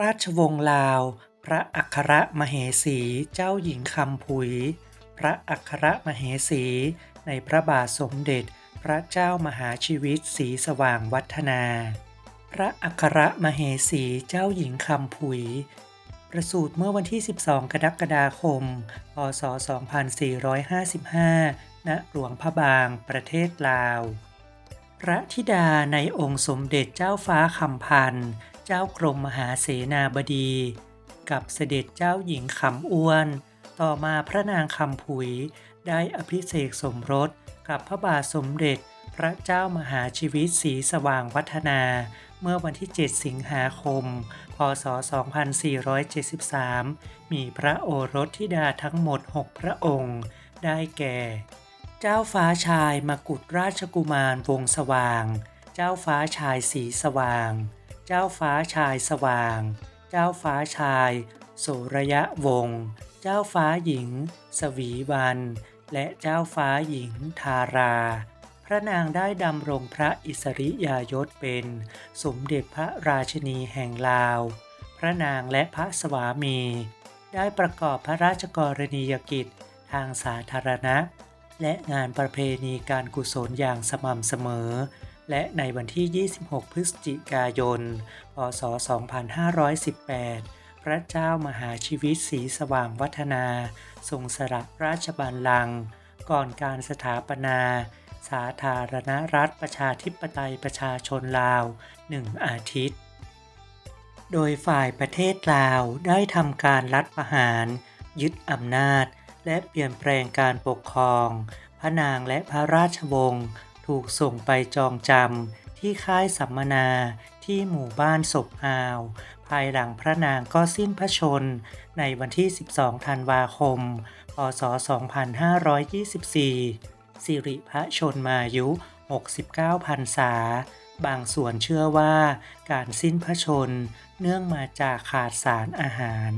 ราชวงศ์ลาว พระอัครมเหสี เจ้าหญิงคำผุย พระอัครมเหสี ในพระบาทสมเด็จ พระเจ้ามหาชีวิตศรีสว่างวัฒนา พระอัครมเหสีเจ้าหญิงคำผุย ประสูติเมื่อวันที่ 12 กรกฎาคม พศ 2455 ณ หลวงพระบาง ประเทศลาว พระธิดาในองค์สมเด็จเจ้าฟ้าคำพันธ์ เจ้ากรมมหาเสนาบดี กับเสด็จเจ้าหญิงคำอ้วน ต่อมาพระนางคำผุยได้อภิเษกสมรสกับพระบาทสมเด็จพระเจ้ามหาชีวิตศรีสว่างวัฒนา เมื่อวันที่ 7 สิงหาคม พศ 2473 มีพระโอรสธิดาทั้งหมด 6 พระองค์ ได้แก่ เจ้าฟ้าชายมกุฎราชกุมารวงศสว่าง เจ้าฟ้าชายสีสว่าง เจ้าฟ้าชายสว่าง เจ้าฟ้าชาย โสระยะวงศ์ เจ้าฟ้าหญิง สวีวัน และเจ้าฟ้าหญิงทารา พระนางได้ดำรงพระอิสริยายศเป็น สมเด็จพระราชินีแห่งลาว พระนางและพระสวามี ได้ประกอบพระราชกรณียกิจทางสาธารณะ และงานประเพณีการกุศลอย่างสม่ำเสมอ และในวันที่ 26 พฤศจิกายน พศ 2518 พระเจ้ามหาชีวิตศรีสว่างวัฒนา ทรงสละราชบัลลังก์ก่อนการสถาปนา สาธารณรัฐประชาธิปไตยประชาชนลาวหนึ่งอาทิตย์ โดยฝ่ายประเทศลาวได้ทำการรัฐประหาร ยึดอำนาจ และเปลี่ยนแปลงการปกครอง พระนางและพระราชวงศ์ ถูกส่งไปจองจำที่ค่ายสัมมนาที่หมู่บ้านศพฮาว ภายหลังพระนางก็สิ้นพระชน ในวันที่ 12 ธันวาคม พศ 2524 สิริพระชนมายุ 69พรรษา บางส่วนเชื่อว่าการสิ้นพระชน เนื่องมาจากขาดสารอาหาร